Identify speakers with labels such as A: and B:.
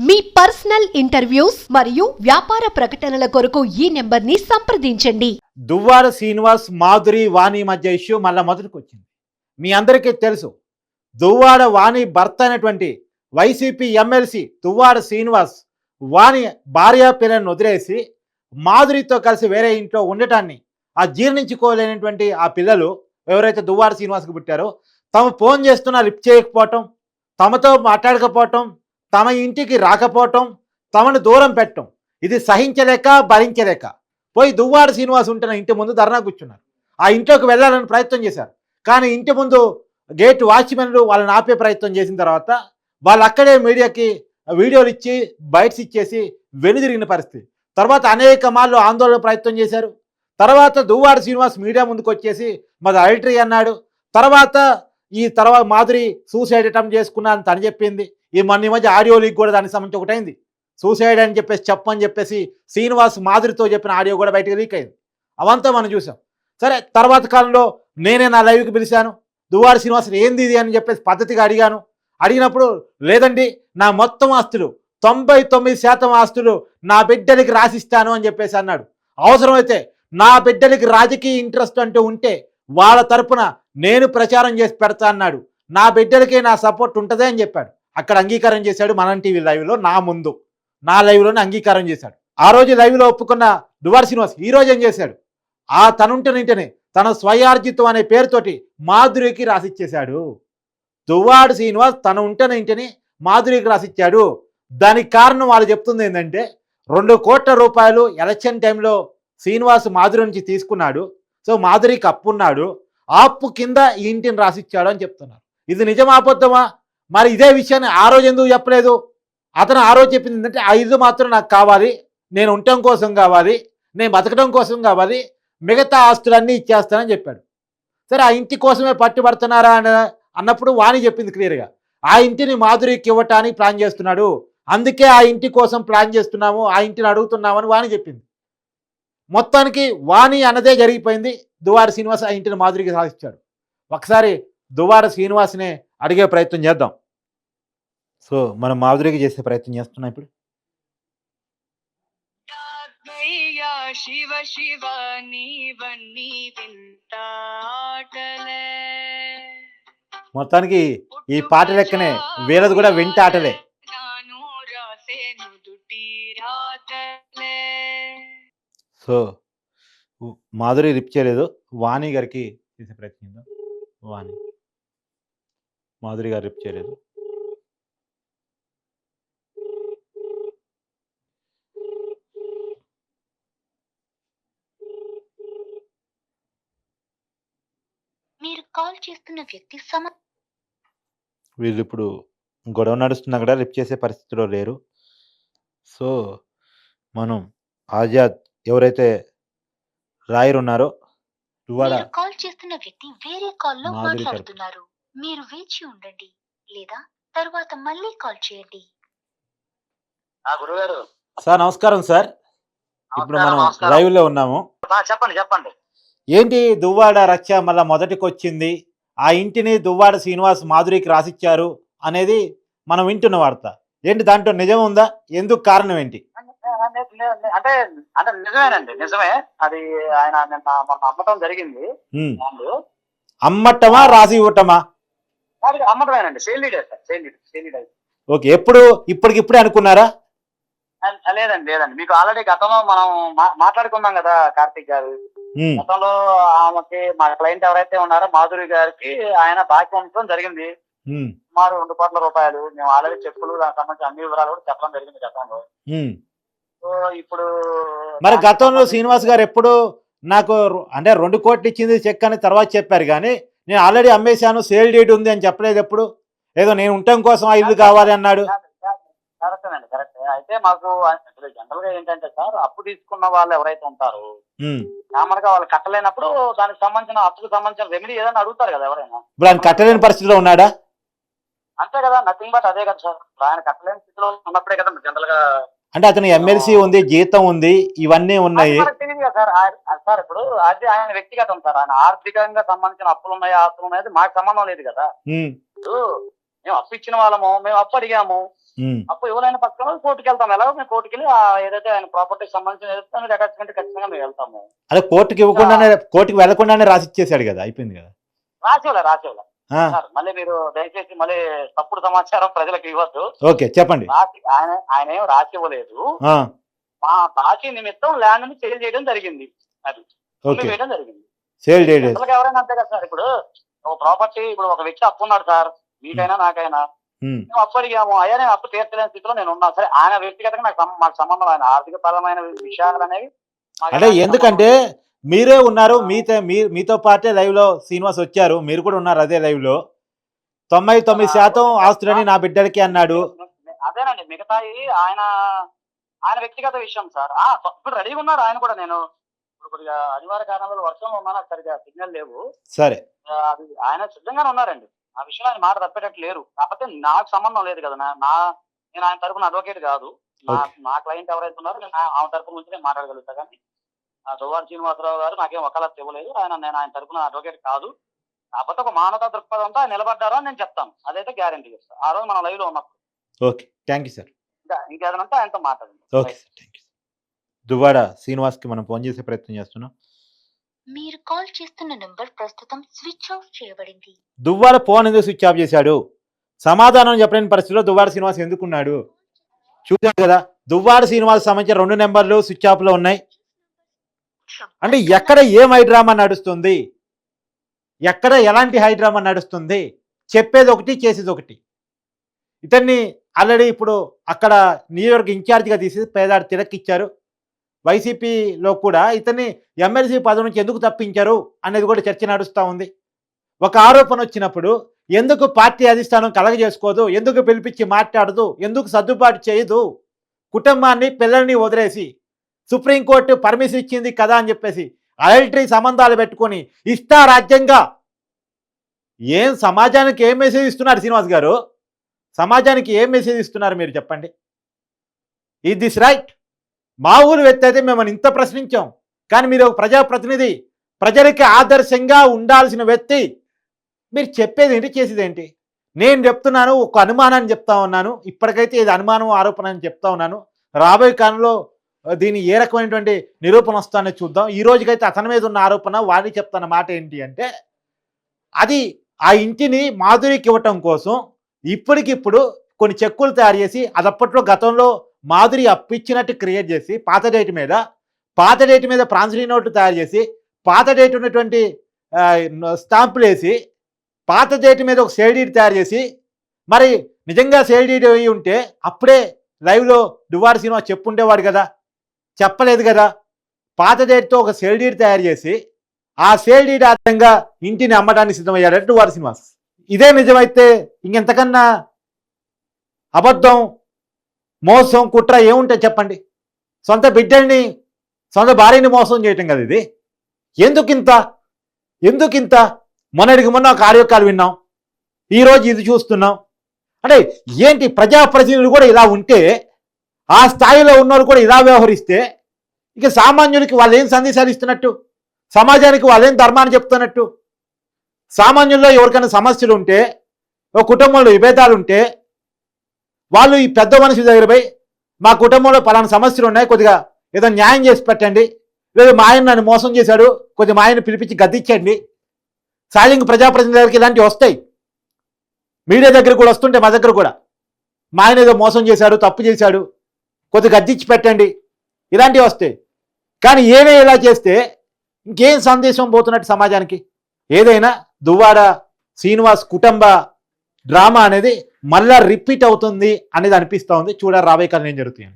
A: మీ personal interviews మరియు వ్యాపార ప్రకటనల కొరకు ఈ నెంబర్ని సంప్రదించండి.
B: దువ్వార శ్రీనివాస్ మాధురి వాణి మధ్య ఇష్యూ మళ్ళీ మొదటికి వచ్చింది మీ అందరికీ తెలుసు దువ్వాడ వాణి భర్త అయినటువంటి వైసీపీ ఎమ్మెల్సీ దువ్వాడ శ్రీనివాస్ వాణి భార్య పిల్లలను వదిలేసి మాధురితో కలిసి వేరే ఇంట్లో ఉండటాన్ని ఆ జీర్ణించుకోలేనటువంటి ఆ పిల్లలు ఎవరైతే దువ్వాడ శ్రీనివాస్కి పుట్టారో తమ ఫోన్ చేస్తున్నా లిఫ్ట్ చేయకపోవటం తమతో మాట్లాడకపోవటం తమ ఇంటికి రాకపోవటం తమను దూరం పెట్టడం ఇది సహించలేక భరించలేక. పోయి దువ్వాడ శ్రీనివాస్ ఉంటున్న ఇంటి ముందు ధర్నా కూర్చున్నారు. ఆ ఇంట్లోకి వెళ్ళాలని ప్రయత్నం చేశారు. కానీ ఇంటి ముందు గేట్ వాచ్మెన్లు వాళ్ళని ఆపే ప్రయత్నం చేసిన తర్వాత వాళ్ళు అక్కడే మీడియాకి వీడియోలు ఇచ్చి బైట్స్ ఇచ్చేసి వెనుదిరిగిన పరిస్థితి. తర్వాత అనేక మార్లు ఆందోళన ప్రయత్నం చేశారు. తర్వాత దువ్వాడ శ్రీనివాస్ మీడియా ముందుకు వచ్చేసి మాది అల్టరీ అన్నాడు. తర్వాత ఈ తర్వాత మాధురి సూసైడ్ అటెంప్ట్ చేసుకున్నా అని తను చెప్పింది. ఈ మొన్న ఈ మధ్య ఆడియో లీక్ కూడా దానికి సంబంధించి ఒకటైంది సూసైడ్ అని చెప్పేసి చెప్పని చెప్పేసి శ్రీనివాస్ మాధురితో చెప్పిన ఆడియో కూడా బయటకు లీక్ అయింది. అవంతా మనం చూసాం. సరే తర్వాత కాలంలో నేనే నా లైవ్కి పిలిచాను. దువారి శ్రీనివాస్ ఏంది ఇది అని చెప్పేసి పద్ధతిగా అడిగాను. అడిగినప్పుడు లేదండి నా మొత్తం ఆస్తులు తొంభై తొమ్మిది శాతం ఆస్తులు నా బిడ్డలకి రాసిస్తాను అని చెప్పేసి అన్నాడు. అవసరమైతే నా బిడ్డలకి రాజకీయ ఇంట్రెస్ట్ అంటూ ఉంటే వాళ్ళ తరపున నేను ప్రచారం చేసి పెడతా అన్నాడు. నా బిడ్డలకి నా సపోర్ట్ ఉంటుందే అని చెప్పాడు. అక్కడ అంగీకారం చేశాడు మనం టీవీ లైవ్లో నా ముందు. నా లైవ్లోనే అంగీకారం చేశాడు. ఆ రోజు లైవ్లో ఒప్పుకున్న దువార్ శ్రీనివాస్ ఈ రోజు ఏం చేశాడు? ఆ తనుంటనింటనే తన స్వయార్జితం అనే పేరుతోటి మాధురికి రాసిచ్చేశాడు. దువ్వాడు శ్రీనివాస్ తన ఉంటనింటిని మాధురికి రాసిచ్చాడు. దానికి కారణం వాళ్ళు చెప్తుంది ఏంటంటే రెండు కోట్ల రూపాయలు ఎలక్షన్ టైంలో శ్రీనివాస్ మాధురి నుంచి తీసుకున్నాడు. సో మాధురికి అప్పున్నాడు. ఆ అప్పు కింద ఈ ఇంటిని రాసిచ్చాడు అని చెప్తున్నారు. ఇది నిజం ఆపొద్దామా మరి ఇదే విషయాన్ని ఆ రోజు ఎందుకు చెప్పలేదు? అతను ఆ రోజు చెప్పింది ఏంటంటే ఆ మాత్రం నాకు కావాలి. నేను ఉండటం కోసం కావాలి. నేను బతకడం కోసం కావాలి. మిగతా ఆస్తులన్నీ ఇచ్చేస్తానని చెప్పాడు. సరే ఆ ఇంటి కోసమే పట్టుబడుతున్నారా? అని అన్నప్పుడు వాణి చెప్పింది క్లియర్గా. ఆ ఇంటిని మాధురికి ఇవ్వటానికి ప్లాన్ చేస్తున్నాడు. అందుకే ఆ ఇంటి కోసం ప్లాన్ చేస్తున్నాము. ఆ ఇంటిని అడుగుతున్నామని వాణి చెప్పింది. మొత్తానికి వాణి అన్నదే జరిగిపోయింది. దువార శ్రీనివాస్ ఆ ఇంటిని మాధురికి సాధించాడు. ఒకసారి దువార శ్రీనివాస్నే అడిగే ప్రయత్నం చేద్దాం. సో మనం మాధురికి చేసే ప్రయత్నం చేస్తున్నాం ఇప్పుడు?
C: శివ శివ నీవన్నీ
B: మొత్తానికి ఈ పాట లెక్కనే వీళ్ళది కూడా వింట ఆటలే. సో మాధురి లిప్ చేయలేదు. వాణి గారికి చేసే ప్రయత్నం చేద్దాం. వాణి. మాధురి గారు లిప్ చేయలేదు
D: మీరు కాల్ చేస్తున్న వ్యక్తి సమ
B: వీళ్ళు ఇప్పుడు గొడవ నడుస్తున్నా కూడా లిప్ చేసే పరిస్థితిలో లేరు. సో మనం ఆజాద్ ఎవరైతే రాయర్ ఉన్నారో
D: మీరు కాల్ చేస్తున్న వ్యక్తి వేరే కాల్లో
B: మాధురి తరపు.
D: మాట్లాడుతున్నారు. మీరు వేచి ఉండండి లేదా తరువాత మళ్ళీ కాల్ చేయండి.
E: ఆ గురుగారు.
B: సార్ నమస్కారం సార్. ఇప్పుడు
E: నమస్కారం,
B: మనం
E: నమస్కారం.
B: లైవ్లో ఉన్నాము.
E: ఆ, చెప్పండి చెప్పండి.
B: ఏంటి దువ్వాడ రచ్చ మళ్ళా మొదటికి వచ్చింది ఆ ఇంటిని దువ్వాడ శ్రీనివాస్ మాధురికి రాసిచ్చారు అనేది మనం వింటున్న వార్త. ఏంటి దాంట్లో నిజం ఉందా? ఎందుకు కారణం ఏంటి?
E: అంటే అంటే నిజమేనండి. నిజమే. అది ఆయన అమ్మటం జరిగింది.
B: అమ్మటమా రాసి ఇవ్వటమా?
E: అమ్మటమేనండి. Sale leader sale leader sale leader
B: okay. ఎప్పుడు ఇప్పటికిప్పుడే అనుకున్నారా?
E: లేదండి లేదండి. మీకు ఆల్రెడీ గతంలో మనం మాట్లాడుకున్నాం కదా కార్తీక్ గారు. గతంలో ఆమెకి మా క్లయింట్ ఎవరైతే ఉన్నారో మాధురి గారికి ఆయన బాకీ ఉండటం జరిగింది. సుమారు రెండు కోట్ల రూపాయలు. మేము ఆల్రెడీ చెప్పులు దానికి సంబంధించి అన్ని వివరాలు కూడా చెప్పడం జరిగింది గతంలో. సో ఇప్పుడు
B: మరి గతంలో శ్రీనివాస్ గారు ఎప్పుడు నాకు అంటే రెండు కోట్లు ఇచ్చింది చెక్ అని తర్వాత చెప్పారు కానీ నేను ఆల్రెడీ అమ్మేశాను సేల్ డేట్ ఉంది అని చెప్పలేదు ఎప్పుడు. ఏదో నేను ఉండటం కోసం ఆ ఇల్లు కావాలి అన్నాడు.
E: కరెక్ట్ అండి కరెక్ట్. అయితే మాకు జనరల్గా ఏంటంటే సార్ అప్పు తీసుకున్న వాళ్ళు ఎవరైతే ఉంటారో. కామన్గా వాళ్ళు కట్టలేనప్పుడు దానికి సంబంధించిన అప్పుకు సంబంధించిన రెమెడీ ఏదైనా అడుగుతారు కదా ఎవరైనా.
B: ఇప్పుడు ఆయన కట్టలేని పరిస్థితిలో ఉన్నాడా?
E: అంతే కదా నథింగ్ బట్ అదే కదా సార్. ఆయన కట్టలేని స్థితిలో ఉన్నప్పుడే కదా జనరల్గా
B: అంటే అతను ఎమ్మెల్సీ ఉంది జీతం ఉంది ఇవన్నీ ఉన్నాయి.
E: సార్. సార్ ఇప్పుడు అది ఆయన వ్యక్తిగతం సార్. ఆయన ఆర్థికంగా సంబంధించిన అప్పులు ఉన్నాయి ఆస్తులు ఉన్నాయి మాకు సంబంధం లేదు కదా. మేము అప్పు ఇచ్చిన వాళ్ళము మేము అప్పు అడిగాము. అప్పు ఇవ్వలేని పక్షంలో కోర్టుకి వెళ్తాం. ఎలాగో మేము కోర్టుకి వెళ్ళి ఆ ఏదైతే ఆయన ప్రాపర్టీకి సంబంధించిన ఏదైతే అటాచ్మెంట్ ఖచ్చితంగా మేము వెళ్తాము.
B: అదే కోర్టుకి ఇవ్వకుండానే కోర్టుకి వెళ్ళకుండానే రాసి ఇచ్చేసాడు కదా అయిపోయింది కదా?
E: రాసేవాళ్ళ రాసేవాళ్ళ. మళ్ళీ మీరు దయచేసి మళ్ళీ తప్పుడు సమాచారం ప్రజలకు ఇవ్వద్దు.
B: ఓకే చెప్పండి.
E: ఆయన ఆయన ఏం రాసి ఇవ్వలేదు మా బాకీ నిమిత్తం ల్యాండ్ని సేల్ చేయడం జరిగింది. అది జరిగింది.
B: సేల్
E: అసలు ఎవరైనా అంతే కదా సార్ ఇప్పుడు ఒక ప్రాపర్టీ ఇప్పుడు ఒక వ్యక్తి అప్పు ఉన్నాడు సార్. మీకైనా నాకైనా.
B: ఉమ్,
E: మేము అప్పు అడిగాము అయ్యా నేను అప్పు తీర్చలేని స్థితిలో నేను ఉన్నా. సరే ఆయన వ్యక్తిగతంగా నాకు మాకు సంబంధం ఆయన ఆర్థిక పరమైన విషయాలు అనేవి
B: అంటే ఎందుకంటే మీరే ఉన్నారు మీతో మీతో పాటే లైవ్లో శ్రీనివాస్ వచ్చారు మీరు కూడా ఉన్నారు అదే లైవ్లో తొంభై తొమ్మిది శాతం ఆస్తులని నా బిడ్డలకి అన్నాడు.
E: అదేనండి మిగతాయి ఆయన ఆయన వ్యక్తిగత విషయం సార్. ఆ, ఇప్పుడు రెడీగా ఉన్నారు ఆయన కూడా నేను. ఇప్పుడు కొద్దిగా అనివార్య కారణాల వర్షంలో ఉన్నాను సరిగా సిగ్నల్ లేవు.
B: సరే.
E: ఆయన సిద్ధంగానే ఉన్నారండి. ఆ విషయంలో ఆయన మాట తప్పేటట్టు లేరు కాకపోతే నాకు సంబంధం లేదు కదా నా- నేను ఆయన తరపున అడ్వకేట్ కాదు. నా నా క్లయింట్ ఎవరైతే ఉన్నారో నేను ఆమె తరపు నుంచి నేను మాట్లాడగలుగుతా కానీ ఆ దువ్వారి శ్రీనివాసరావు గారు నాకేం వకాలత్ ఇవ్వలేదు. ఆయన నేను ఆయన తరపున అడ్వకేట్ కాదు. కాకపోతే ఒక మానవతా దృక్పథంతో నిలబడ్డారో అని నేను చెప్తాను. అదైతే గ్యారంటీ ఇస్తాను ఆ రోజు మన లైవ్లో ఉన్నప్పుడు.
B: ఓకే. Thank you sir.
E: ఇంకా ఇంకేదనంటే ఆయనతో మాట్లాడండి.
B: Okay sir. Thank you Duvvada శ్రీనివాస్కి మనం ఫోన్ చేసే ప్రయత్నం చేస్తున్నాం.
D: మీరు కాల్ చేస్తున్న నంబర్ ప్రస్తుతం స్విచ్ ఆఫ్ చేయబడింది.
B: దువ్వాల ఫోన్ ఎందుకు స్విచ్ ఆఫ్ చేశాడు? సమాధానం చెప్పలేని పరిస్థితిలో దువ్వాడ శ్రీనివాస్ ఎందుకున్నాడు? చూశాను కదా దువ్వాడ శ్రీనివాస్ సంబంధించిన రెండు నెంబర్లు స్విచ్ ఆఫ్లో ఉన్నాయి. అంటే ఎక్కడ ఏం హైడ్రామా నడుస్తుంది? ఎక్కడ ఎలాంటి హైడ్రామా నడుస్తుంది? చెప్పేది ఒకటి చేసేది ఒకటి. ఇతన్ని ఆల్రెడీ ఇప్పుడు అక్కడ న్యూయార్క్ ఇన్ఛార్జిగా తీసి పేదాడు తిరక్కిచ్చారు. వైసీపీలో కూడా ఇతన్ని ఎమ్మెల్సీ పదవి నుంచి ఎందుకు తప్పించారు అనేది కూడా చర్చ నడుస్తూ ఉంది. ఒక ఆరోపణ వచ్చినప్పుడు ఎందుకు పార్టీ అధిష్టానం కలగజేసుకోదు ఎందుకు పిలిపించి మాట్లాడదు ఎందుకు సర్దుబాటు చేయదు కుటుంబాన్ని పిల్లల్ని వదిలేసి సుప్రీంకోర్టు పర్మిషన్ ఇచ్చింది కదా అని చెప్పేసి అడల్టరీ సంబంధాలు పెట్టుకొని ఇష్టా రాజ్యంగా ఏం సమాజానికి ఏం మెసేజ్ ఇస్తున్నారు శ్రీనివాస్ గారు? సమాజానికి ఏం మెసేజ్ ఇస్తున్నారు మీరు చెప్పండి? ఈ దిస్ రైట్ మా ఊరు వ్యక్తి అయితే మిమ్మల్ని ఇంత ప్రశ్నించాం. కానీ మీరు ఒక ప్రజాప్రతినిధి ప్రజలకి ఆదర్శంగా ఉండాల్సిన వ్యక్తి. మీరు చెప్పేది ఏంటి చేసేది ఏంటి? నేను చెప్తున్నాను ఒక అనుమానాన్ని చెప్తా ఉన్నాను. ఇప్పటికైతే ఇది అనుమానం ఆరోపణ అని చెప్తా ఉన్నాను. రాబోయే కాలంలో దీని ఏ రకమైనటువంటి నిరూపణ వస్తుందో చూద్దాం. ఈ రోజుకైతే అతని మీద ఉన్న ఆరోపణ వాడిని చెప్తున్న మాట ఏంటి అంటే అది ఆ ఇంటిని మాధురికి ఇవ్వటం కోసం ఇప్పటికిప్పుడు కొన్ని చెక్కులు తయారు చేసి అది అప్పట్లో గతంలో మాధురి అప్పిచ్చినట్టు క్రియేట్ చేసి పాత డేట్ మీద పాత డేట్ మీద ప్రాన్సరీ నోట్లు తయారు చేసి పాత డేట్ ఉన్నటువంటి స్టాంపులు వేసి పాత డేట్ మీద ఒక సేల్డీడ్ తయారు చేసి మరి నిజంగా సేల్డీడ్ అయి ఉంటే అప్పుడే లైవ్లో డువార్ సినిమా చెప్పుండేవాడు కదా? చెప్పలేదు కదా? పాత డేట్తో ఒక సేల్డీడ్ తయారు చేసి ఆ సేల్డీడ్ ఆధారంగా ఇంటిని అమ్మడానికి సిద్ధమయ్యాడు డువార్ సినిమాస్ ఇదే నిజమైతే ఇంకెంతకన్నా అబద్ధం మోసం కుట్ర ఏముంటే చెప్పండి. సొంత బిడ్డల్ని సొంత భార్యని మోసం చేయటం కదా ఇది? ఎందుకింత? ఎందుకింత? మొన్నటికి మొన్న ఒక విన్నాం. ఈరోజు ఇది చూస్తున్నాం. అంటే ఏంటి ప్రజాప్రతినిధులు కూడా ఇలా ఉంటే ఆ స్థాయిలో ఉన్నవారు కూడా ఇలా వ్యవహరిస్తే ఇక సామాన్యులకి వాళ్ళు ఏం సందేశాలు ఇస్తున్నట్టు? సమాజానికి వాళ్ళేం ధర్మాన్ని చెప్తున్నట్టు? సామాన్యుల్లో ఎవరికైనా సమస్యలు ఉంటే ఒక కుటుంబంలో విభేదాలు ఉంటే వాళ్ళు ఈ పెద్ద మనిషి దగ్గర పోయి మా కుటుంబంలో పలానా సమస్యలు ఉన్నాయి కొద్దిగా ఏదో న్యాయం చేసి పెట్టండి. లేదు మా ఆయన నన్ను మోసం చేశాడు కొద్దిగా మా ఆయన పిలిపించి గద్దించండి. సహజంగా ప్రజాప్రతినిధి దగ్గరికి ఇలాంటివి వస్తాయి. మీడియా దగ్గర కూడా వస్తుంటే మా దగ్గర కూడా. మా ఆయన ఏదో మోసం చేశాడు తప్పు చేశాడు కొద్దిగా గద్దించి పెట్టండి. ఇలాంటివి వస్తాయి. కానీ ఏమే ఇలా చేస్తే ఇంకేం సందేశం పోతున్నట్టు సమాజానికి? ఏదైనా దువ్వాడ శ్రీనివాస్ కుటుంబ డ్రామా అనేది మళ్ళా రిపీట్ అవుతుంది అనేది అనిపిస్తూ ఉంది. చూడ రాబోయే కాలం ఏం జరుగుతుంది